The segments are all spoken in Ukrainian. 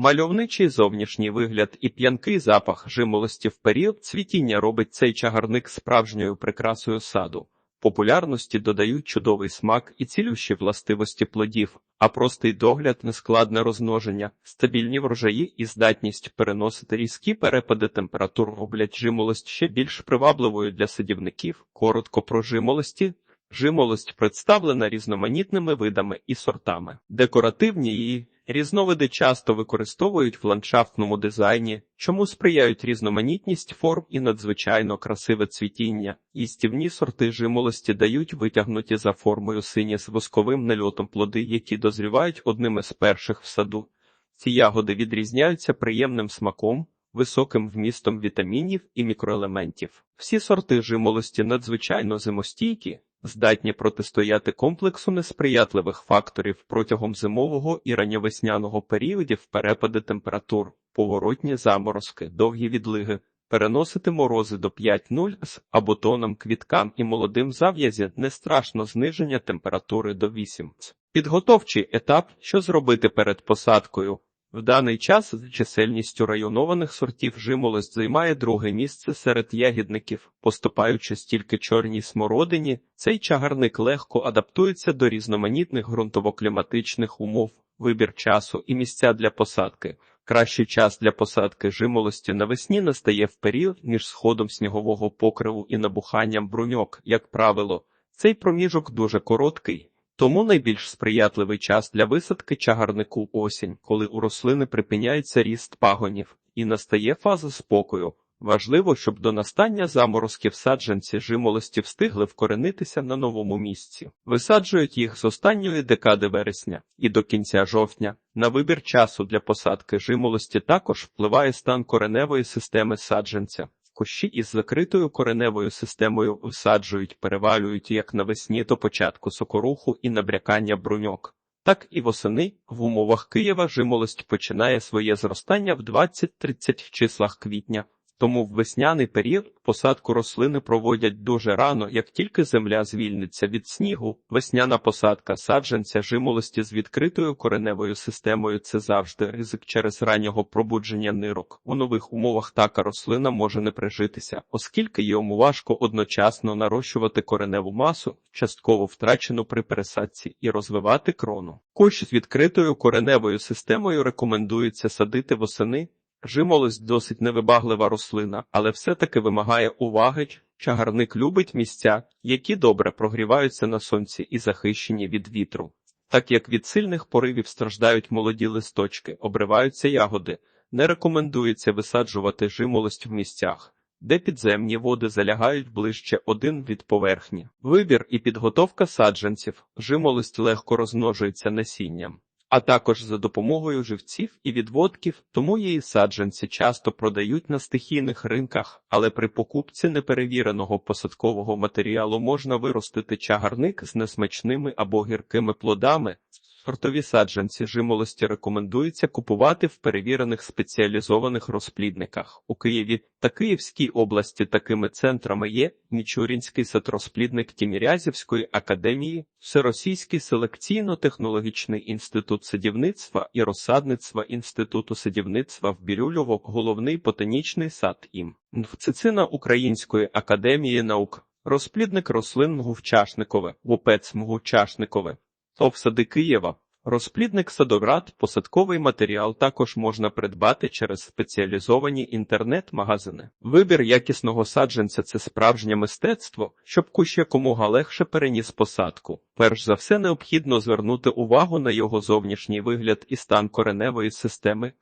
Мальовничий зовнішній вигляд і п'янкий запах жимолості в період цвітіння робить цей чагарник справжньою прикрасою саду. Популярності додають чудовий смак і цілющі властивості плодів, а простий догляд, нескладне розмноження, стабільні врожаї і здатність переносити різкі перепади температур роблять жимолость ще більш привабливою для садівників. Коротко про жимолості. Жимолость представлена різноманітними видами і сортами. Декоративні її різновиди часто використовують в ландшафтному дизайні, чому сприяють різноманітність форм і надзвичайно красиве цвітіння. Істівні сорти жимолості дають витягнуті за формою сині з восковим нальотом плоди, які дозрівають одними з перших в саду. Ці ягоди відрізняються приємним смаком, високим вмістом вітамінів і мікроелементів. Всі сорти жимолості надзвичайно зимостійкі, здатні протистояти комплексу несприятливих факторів протягом зимового і ранньовесняного періодів перепади температур, поворотні заморозки, довгі відлиги, переносити морози до 5-0 з тоном квіткам і молодим зав'язі не страшно зниження температури до 8. Підготовчий етап, що зробити перед посадкою. В даний час за чисельністю районованих сортів жимолость займає друге місце серед ягідників, поступаючи стільки чорній смородині, цей чагарник легко адаптується до різноманітних ґрунтово-кліматичних умов, вибір часу і місця для посадки. Кращий час для посадки жимолості навесні настає в період між сходом снігового покриву і набуханням бруньок, як правило. Цей проміжок дуже короткий. Тому найбільш сприятливий час для висадки чагарнику осінь, коли у рослини припиняється ріст пагонів і настає фаза спокою. Важливо, щоб до настання заморозків саджанці жимолості встигли вкоренитися на новому місці. Висаджують їх з останньої декади вересня і до кінця жовтня. На вибір часу для посадки жимолості також впливає стан кореневої системи саджанця. Кущі із закритою кореневою системою всаджують, перевалюють як навесні до початку сокоруху і набрякання бруньок. Так і восени в умовах Києва жимолость починає своє зростання в 20-30 числах квітня. Тому в весняний період посадку рослини проводять дуже рано, як тільки земля звільниться від снігу. Весняна посадка саджанця жимолості з відкритою кореневою системою це завжди ризик через раннього пробудження нирок. У нових умовах така рослина може не прижитися, оскільки йому важко одночасно нарощувати кореневу масу, частково втрачену при пересадці, і розвивати крону. Кущ з відкритою кореневою системою рекомендується садити восени. Жимолость досить невибаглива рослина, але все-таки вимагає уваги. Чагарник любить місця, які добре прогріваються на сонці і захищені від вітру. Так як від сильних поривів страждають молоді листочки, обриваються ягоди, не рекомендується висаджувати жимолость в місцях, де підземні води залягають ближче один від поверхні. Вибір і підготовка саджанців, жимолость легко розмножується насінням а також за допомогою живців і відводків, тому її саджанці часто продають на стихійних ринках, але при покупці неперевіреного посадкового матеріалу можна виростити чагарник з несмачними або гіркими плодами. Сортові саджанці жимолості рекомендується купувати в перевірених спеціалізованих розплідниках. У Києві та Київській області такими центрами є Мічурінський садрозплідник Тімірязівської академії, Всеросійський селекційно-технологічний інститут садівництва і розсадництва Інституту садівництва в Бірюльово, головний ботанічний сад ім. Цицина Української академії наук, розплідник рослин Мгувчашникове, Вупець Мгувчашникове. Овсади Києва. Розплідник садоград, посадковий матеріал також можна придбати через спеціалізовані інтернет-магазини. Вибір якісного саджанця це справжнє мистецтво, щоб кущ якомога легше переніс посадку. Перш за все необхідно звернути увагу на його зовнішній вигляд і стан кореневої системи.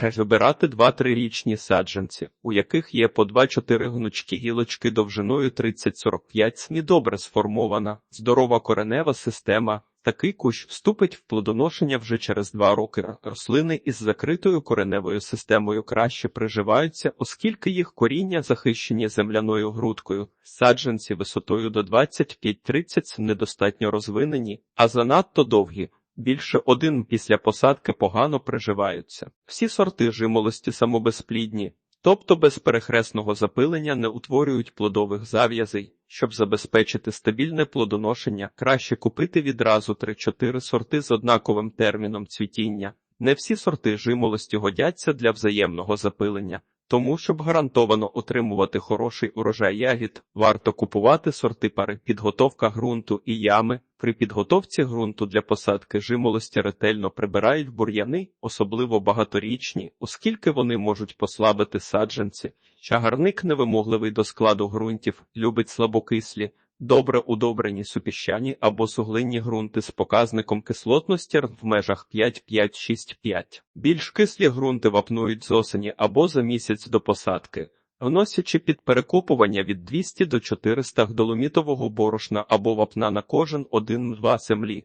Вибирати 2-3 річні саджанці, у яких є по 2-4 гнучкі гілочки довжиною 30-45 см добре сформована, здорова коренева система. Такий кущ вступить в плодоношення вже через два роки. Рослини із закритою кореневою системою краще приживаються, оскільки їх коріння захищені земляною грудкою, саджанці висотою до 25-30 недостатньо розвинені, а занадто довгі. Більше один після посадки погано приживаються. Всі сорти жимолості самобезплідні, тобто без перехресного запилення не утворюють плодових зав'язей. Щоб забезпечити стабільне плодоношення, краще купити відразу 3-4 сорти з однаковим терміном цвітіння. Не всі сорти жимолості годяться для взаємного запилення. Тому, щоб гарантовано отримувати хороший урожай ягід, варто купувати сорти пари, підготовка ґрунту і ями. При підготовці ґрунту для посадки жимолості ретельно прибирають бур'яни, особливо багаторічні, оскільки вони можуть послабити саджанці. Чагарник невимогливий до складу ґрунтів, любить слабокислі, добре удобрені супіщані або суглинні ґрунти з показником кислотності в межах 5-5-6-5. Більш кислі ґрунти вапнують з осені або за місяць до посадки, вносячи під перекопування від 200 до 400 доломітового борошна або вапна на кожен 1-2 землі.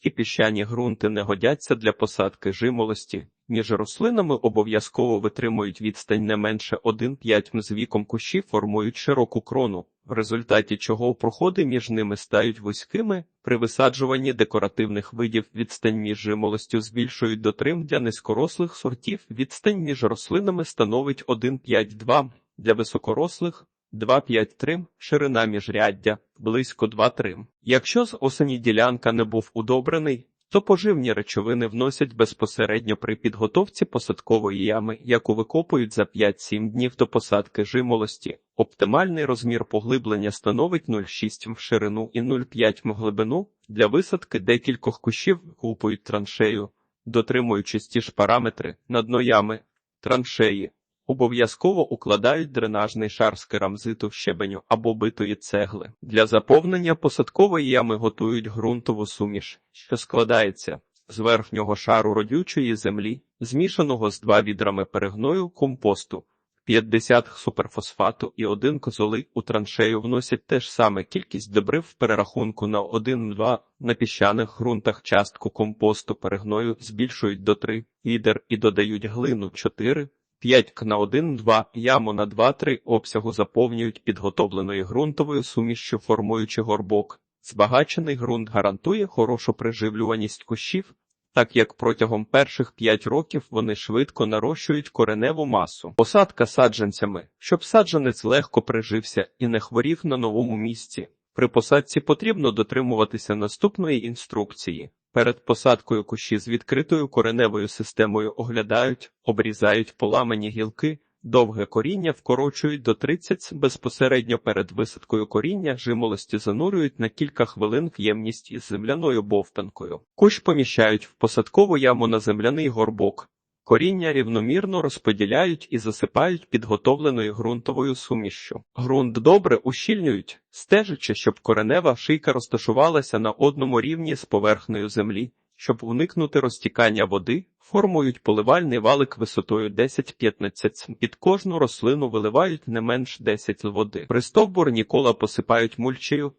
І піщані ґрунти не годяться для посадки жимолості. Між рослинами обов'язково витримують відстань не менше 1-5 м з віком кущі формують широку крону, в результаті чого проходи між ними стають вузькими. При висаджуванні декоративних видів відстань між жимолостю збільшують до 3 для низькорослих сортів. Відстань між рослинами становить 1,5-2 для високорослих 2-5-3 ширина міжряддя близько 2-3. Якщо з осені ділянка не був удобрений, то поживні речовини вносять безпосередньо при підготовці посадкової ями, яку викопують за 5-7 днів до посадки жимолості. Оптимальний розмір поглиблення становить 0,6 м в ширину і 0,5 м в глибину. Для висадки декількох кущів купують траншею, дотримуючись ті ж параметри на дно ями, траншеї. Обов'язково укладають дренажний шар з керамзиту, щебеню або битої цегли. Для заповнення посадкової ями готують ґрунтову суміш, що складається з верхнього шару родючої землі, змішаного з два відрами перегною компосту, 50 суперфосфату і один козоли у траншею вносять теж саме кількість добрив в перерахунку на 1-2 на піщаних ґрунтах частку компосту перегною збільшують до 3 відер і додають глину 4 5 на 1-2, яму на 2-3 обсягу заповнюють підготовленою ґрунтовою сумішчю, формуючи горбок. Збагачений ґрунт гарантує хорошу приживлюваність кущів, так як протягом перших 5 років вони швидко нарощують кореневу масу. Посадка саджанцями, щоб саджанець легко прижився і не хворів на новому місці. При посадці потрібно дотримуватися наступної інструкції. Перед посадкою кущі з відкритою кореневою системою оглядають, обрізають поламані гілки, довге коріння вкорочують до 30 безпосередньо перед висадкою коріння жимолості занурюють на кілька хвилин в ємність із земляною бовтанкою. Кущ поміщають в посадкову яму на земляний горбок. Коріння рівномірно розподіляють і засипають підготовленою ґрунтовою сумішшю. Ґрунт добре ущільнюють, стежачи, щоб коренева шийка розташувалася на одному рівні з поверхнею землі, щоб уникнути розтікання води, формують поливальний валик висотою 10-15 Під кожну рослину виливають не менш 10 води. При стовбур нікола посипають мульчею,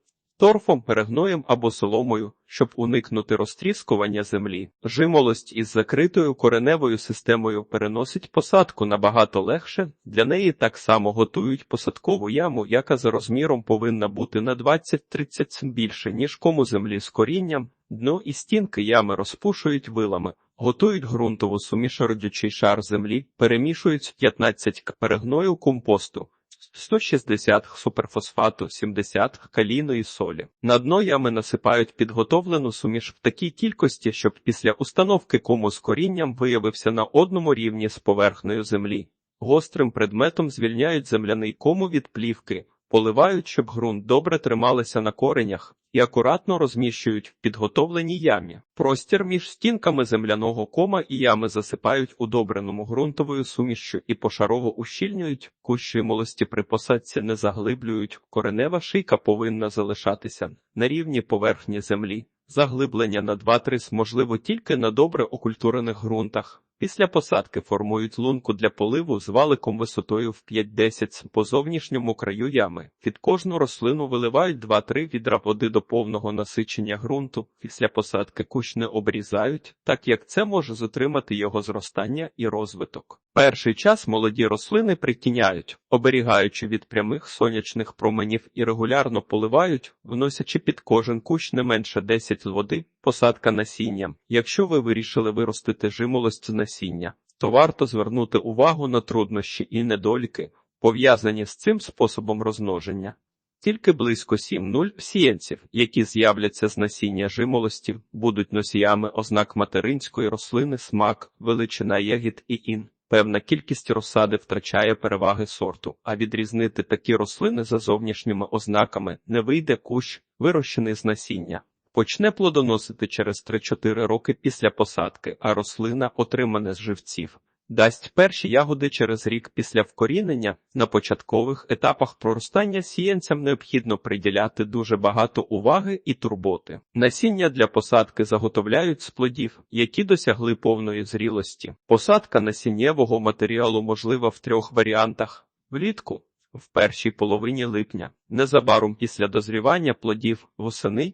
торфом, перегноєм або соломою, щоб уникнути розтріскування землі. Жимолость із закритою кореневою системою переносить посадку набагато легше. Для неї так само готують посадкову яму, яка за розміром повинна бути на 20-30 більше, ніж кому землі з корінням. Дно і стінки ями розпушують вилами. Готують ґрунтову суміш родючий шар землі, перемішують 15 к перегною компосту, 160 суперфосфату, 70 калійної солі. На дно ями насипають підготовлену суміш в такій кількості, щоб після установки кому з корінням виявився на одному рівні з поверхнею землі. Гострим предметом звільняють земляний кому від плівки, поливають, щоб ґрунт добре трималися на коренях, і акуратно розміщують в підготовленій ямі. Простір між стінками земляного кома і ями засипають удобреному ґрунтовою сумішчю і пошарово ущільнюють, кущі молості при посадці не заглиблюють, коренева шийка повинна залишатися на рівні поверхні землі. Заглиблення на 2-3 можливо тільки на добре окультурених ґрунтах. Після посадки формують лунку для поливу з валиком висотою в 5-10 по зовнішньому краю ями. Під кожну рослину виливають 2-3 відра води до повного насичення ґрунту. Після посадки кущ не обрізають, так як це може затримати його зростання і розвиток. Перший час молоді рослини притіняють, оберігаючи від прямих сонячних променів і регулярно поливають, вносячи під кожен кущ не менше 10 води, посадка насінням. Якщо ви вирішили виростити жимолость насіння, то варто звернути увагу на труднощі і недоліки, пов'язані з цим способом розмноження. Тільки близько 7-0 сіянців, які з'являться з насіння жимолості, будуть носіями ознак материнської рослини смак, величина ягід і ін. Певна кількість розсади втрачає переваги сорту, а відрізнити такі рослини за зовнішніми ознаками не вийде кущ, вирощений з насіння. Почне плодоносити через 3-4 роки після посадки, а рослина, отримана з живців, дасть перші ягоди через рік після вкорінення. На початкових етапах проростання сіянцям необхідно приділяти дуже багато уваги і турботи. Насіння для посадки заготовляють з плодів, які досягли повної зрілості. Посадка насіннєвого матеріалу можлива в трьох варіантах: влітку. В першій половині липня, незабаром після дозрівання плодів восени,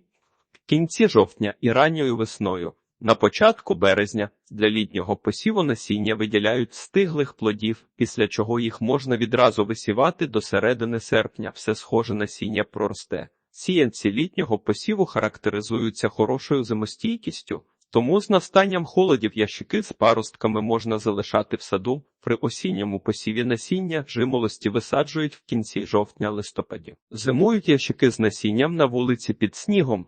в кінці жовтня і ранньою весною. На початку березня для літнього посіву насіння виділяють стиглих плодів, після чого їх можна відразу висівати до середини серпня. Все схоже насіння проросте. Сіянці літнього посіву характеризуються хорошою зимостійкістю, тому з настанням холодів ящики з паростками можна залишати в саду. При осінньому посіві насіння жимолості висаджують в кінці жовтня-листопаді. Зимують ящики з насінням на вулиці під снігом.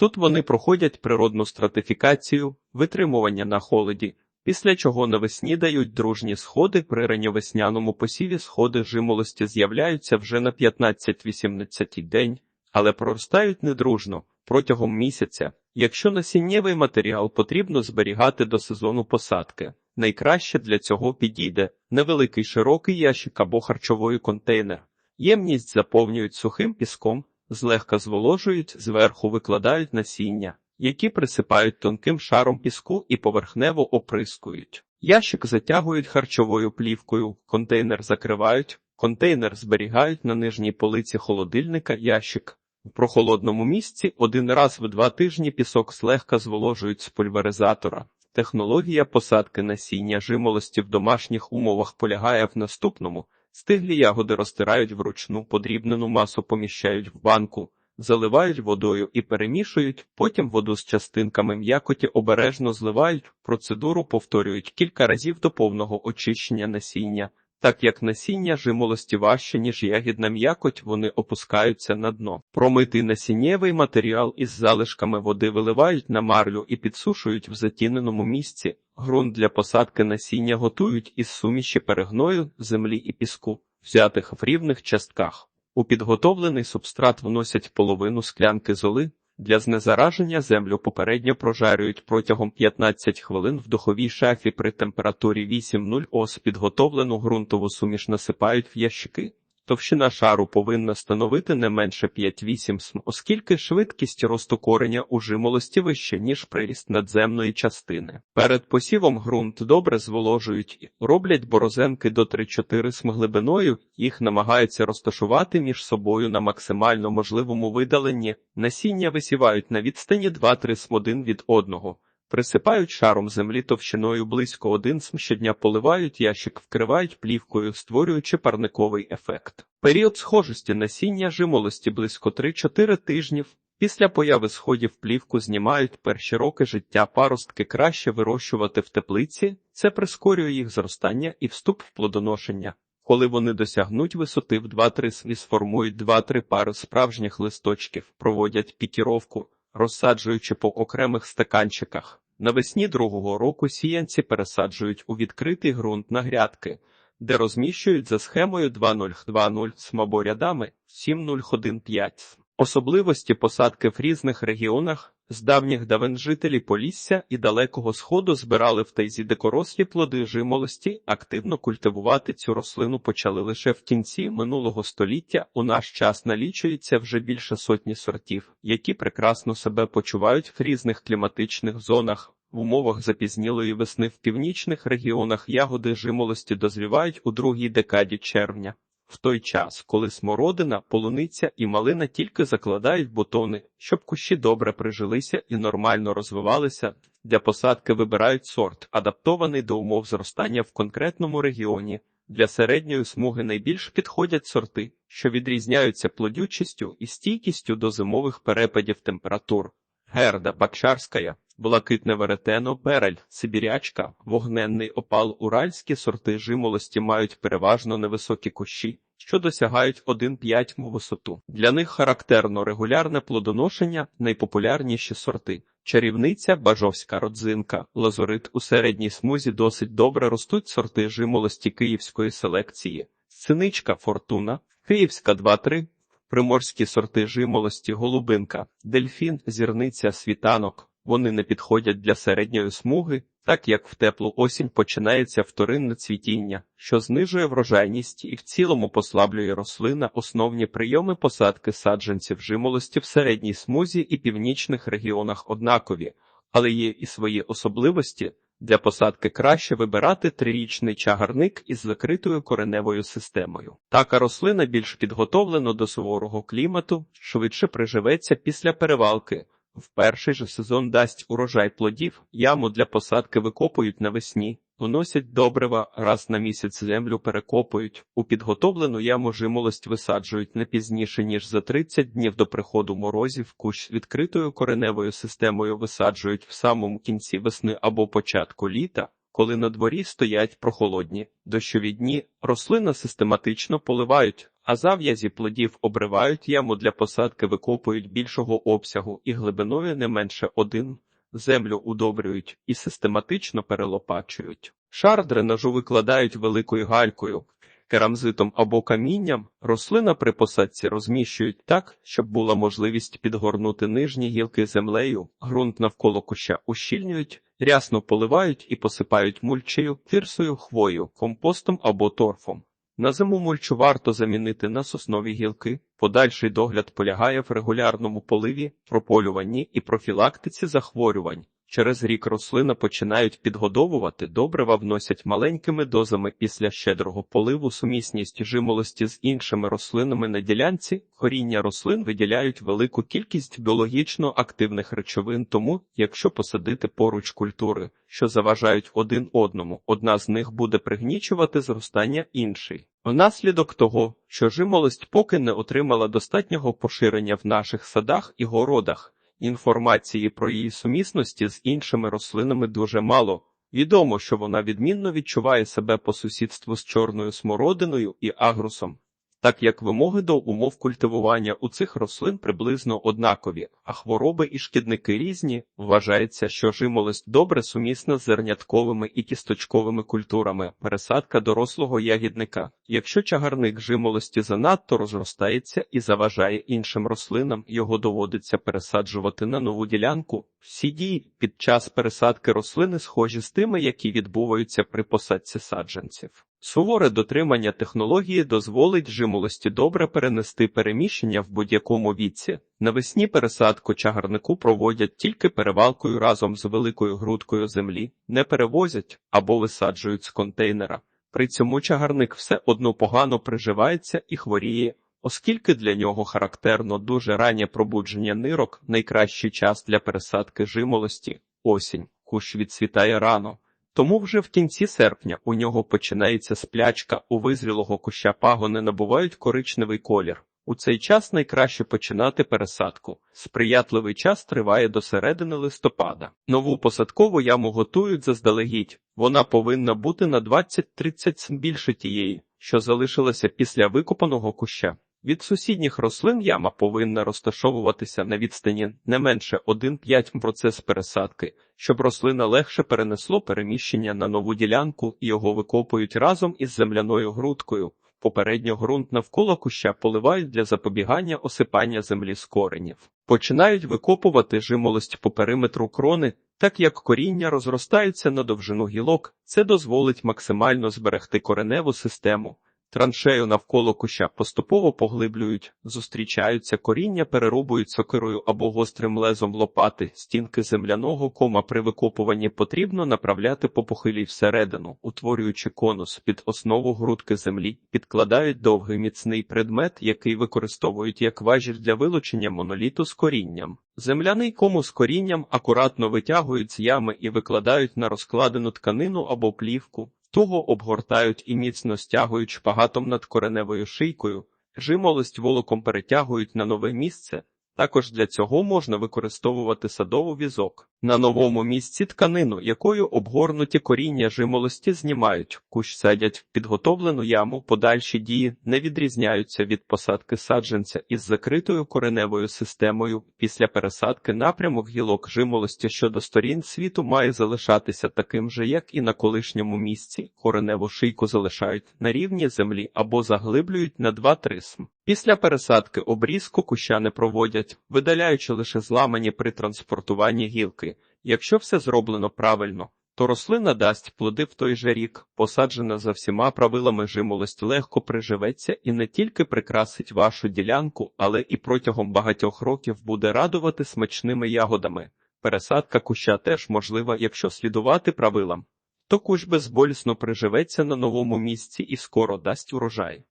Тут вони проходять природну стратифікацію, витримування на холоді, після чого навесні дають дружні сходи. При ранньовесняному посіві сходи жимолості з'являються вже на 15-18 день, але проростають недружно протягом місяця. Якщо насіннєвий матеріал потрібно зберігати до сезону посадки, найкраще для цього підійде невеликий широкий ящик або харчовий контейнер. Ємність заповнюють сухим піском, злегка зволожують, зверху викладають насіння, які присипають тонким шаром піску і поверхнево оприскують. Ящик затягують харчовою плівкою, контейнер закривають, контейнер зберігають на нижній полиці холодильника ящик. В прохолодному місці один раз в два тижні пісок злегка зволожують з пульверизатора. Технологія посадки насіння жимолості в домашніх умовах полягає в наступному. Стиглі ягоди розтирають вручну, подрібнену масу поміщають в банку, заливають водою і перемішують, потім воду з частинками м'якоті обережно зливають, процедуру повторюють кілька разів до повного очищення насіння. Так як насіння жимолості важче, ніж ягідна м'якоть, вони опускаються на дно. Промитий насіннєвий матеріал із залишками води виливають на марлю і підсушують в затіненому місці. Ґрунт для посадки насіння готують із суміші перегною, землі і піску, взятих в рівних частках. У підготовлений субстрат вносять половину склянки золи. Для знезараження землю попередньо прожарюють протягом 15 хвилин в духовій шафі при температурі 8-0 ос. Підготовлену ґрунтову суміш насипають в ящики. Товщина шару повинна становити не менше 5-8 см, оскільки швидкість росту кореня у жимолості вища, ніж приріст надземної частини. Перед посівом ґрунт добре зволожують і роблять борозенки до 3-4 см глибиною, їх намагаються розташувати між собою на максимально можливому видаленні. Насіння висівають на відстані 2-3 см один від одного. Присипають шаром землі товщиною близько один см щодня поливають ящик, вкривають плівкою, створюючи парниковий ефект. Період схожості насіння жимолості близько 3-4 тижнів. Після появи сходів плівку знімають перші роки життя паростки краще вирощувати в теплиці, це прискорює їх зростання і вступ в плодоношення. Коли вони досягнуть висоти в 2-3 см і сформують 2-3 пари справжніх листочків, проводять пікіровку розсаджуючи по окремих стаканчиках. Навесні другого року сіянці пересаджують у відкритий ґрунт на грядки, де розміщують за схемою 2.0.2.0 смабо рядами 7.0.1.5. Особливості посадки в різних регіонах з давніх давен жителі Полісся і Далекого Сходу збирали в тайзі дикорослі плоди жимолості, активно культивувати цю рослину почали лише в кінці минулого століття. У наш час налічується вже більше сотні сортів, які прекрасно себе почувають в різних кліматичних зонах. В умовах запізнілої весни в північних регіонах ягоди жимолості дозрівають у другій декаді червня. В той час, коли смородина, полуниця і малина тільки закладають бутони, щоб кущі добре прижилися і нормально розвивалися, для посадки вибирають сорт, адаптований до умов зростання в конкретному регіоні. Для середньої смуги найбільш підходять сорти, що відрізняються плодючістю і стійкістю до зимових перепадів температур. Герда Бакчарська, блакитне веретено, перель, сибірячка, вогненний опал, уральські сорти жимолості мають переважно невисокі кущі, що досягають 1,5 м висоту. Для них характерно регулярне плодоношення, найпопулярніші сорти. Чарівниця, бажовська родзинка, лазурит у середній смузі досить добре ростуть сорти жимолості київської селекції. Синичка, фортуна, київська 2-3, приморські сорти жимолості, голубинка, дельфін, зірниця, світанок. Вони не підходять для середньої смуги, так як в теплу осінь починається вторинне цвітіння, що знижує врожайність і в цілому послаблює рослина основні прийоми посадки саджанців жимолості в середній смузі і північних регіонах однакові, але є і свої особливості. Для посадки краще вибирати трирічний чагарник із закритою кореневою системою. Така рослина більш підготовлена до суворого клімату, швидше приживеться після перевалки. В перший же сезон дасть урожай плодів, яму для посадки викопують навесні, вносять добрива, раз на місяць землю перекопують, у підготовлену яму жимолость висаджують не пізніше, ніж за 30 днів до приходу морозів, кущ відкритою кореневою системою висаджують в самому кінці весни або початку літа, коли на дворі стоять прохолодні, дощові дні, рослина систематично поливають, а зав'язі плодів обривають яму для посадки викопують більшого обсягу і глибиною не менше один, землю удобрюють і систематично перелопачують. Шар дренажу викладають великою галькою, керамзитом або камінням, рослина при посадці розміщують так, щоб була можливість підгорнути нижні гілки землею, ґрунт навколо куща ущільнюють, рясно поливають і посипають мульчею, тирсою, хвою, компостом або торфом. На зиму мульчу варто замінити на соснові гілки. Подальший догляд полягає в регулярному поливі, прополюванні і профілактиці захворювань. Через рік рослина починають підгодовувати, добрива вносять маленькими дозами після щедрого поливу сумісність жимолості з іншими рослинами на ділянці. Коріння рослин виділяють велику кількість біологічно активних речовин, тому, якщо посадити поруч культури, що заважають один одному, одна з них буде пригнічувати зростання іншої. Внаслідок того, що жимолость поки не отримала достатнього поширення в наших садах і городах. Інформації про її сумісності з іншими рослинами дуже мало. Відомо, що вона відмінно відчуває себе по сусідству з чорною смородиною і агрусом, так як вимоги до умов культивування у цих рослин приблизно однакові, а хвороби і шкідники різні, вважається, що жимолость добре сумісна з зернятковими і кісточковими культурами, пересадка дорослого ягідника. Якщо чагарник жимолості занадто розростається і заважає іншим рослинам, його доводиться пересаджувати на нову ділянку. Всі дії під час пересадки рослини схожі з тими, які відбуваються при посадці саджанців. Суворе дотримання технології дозволить жимолості добре перенести переміщення в будь-якому віці. Навесні пересадку чагарнику проводять тільки перевалкою разом з великою грудкою землі, не перевозять або висаджують з контейнера. При цьому чагарник все одно погано приживається і хворіє, оскільки для нього характерно дуже раннє пробудження нирок, найкращий час для пересадки жимолості осінь, кущ відцвітає рано. Тому вже в кінці серпня у нього починається сплячка, у визрілого куща пагони набувають коричневий колір. У цей час найкраще починати пересадку. Сприятливий час триває до середини листопада. Нову посадкову яму готують заздалегідь. Вона повинна бути на 20-30 см більше тієї, що залишилася після викопаного куща. Від сусідніх рослин яма повинна розташовуватися на відстані не менше 1,5 процес пересадки, щоб рослина легше перенесло переміщення на нову ділянку і його викопують разом із земляною грудкою. Попередньо ґрунт навколо куща поливають для запобігання осипання землі з коренів. Починають викопувати жимолость по периметру крони, так як коріння розростаються на довжину гілок, це дозволить максимально зберегти кореневу систему. Траншею навколо куща поступово поглиблюють, зустрічаються коріння, перерубують сокирою або гострим лезом лопати, стінки земляного кома при викопуванні потрібно направляти по похилій всередину, утворюючи конус під основу грудки землі, підкладають довгий міцний предмет, який використовують як важіль для вилучення моноліту з корінням. Земляний кому з корінням акуратно витягують з ями і викладають на розкладену тканину або плівку. Туго обгортають і міцно стягують шпагатом над кореневою шийкою, жимолость волоком перетягують на нове місце, Також для цього можна використовувати садову візок. На новому місці тканину, якою обгорнуті коріння жимолості знімають, кущ садять в підготовлену яму, подальші дії не відрізняються від посадки саджанця із закритою кореневою системою. Після пересадки напрямок гілок жимолості щодо сторін світу має залишатися таким же, як і на колишньому місці. Кореневу шийку залишають на рівні землі або заглиблюють на 2-3 см. Після пересадки обрізку куща не проводять, видаляючи лише зламані при транспортуванні гілки. Якщо все зроблено правильно, то рослина дасть плоди в той же рік, посаджена за всіма правилами жимолость легко приживеться і не тільки прикрасить вашу ділянку, але і протягом багатьох років буде радувати смачними ягодами. Пересадка куща теж можлива, якщо слідувати правилам. То кущ безболісно приживеться на новому місці і скоро дасть урожай.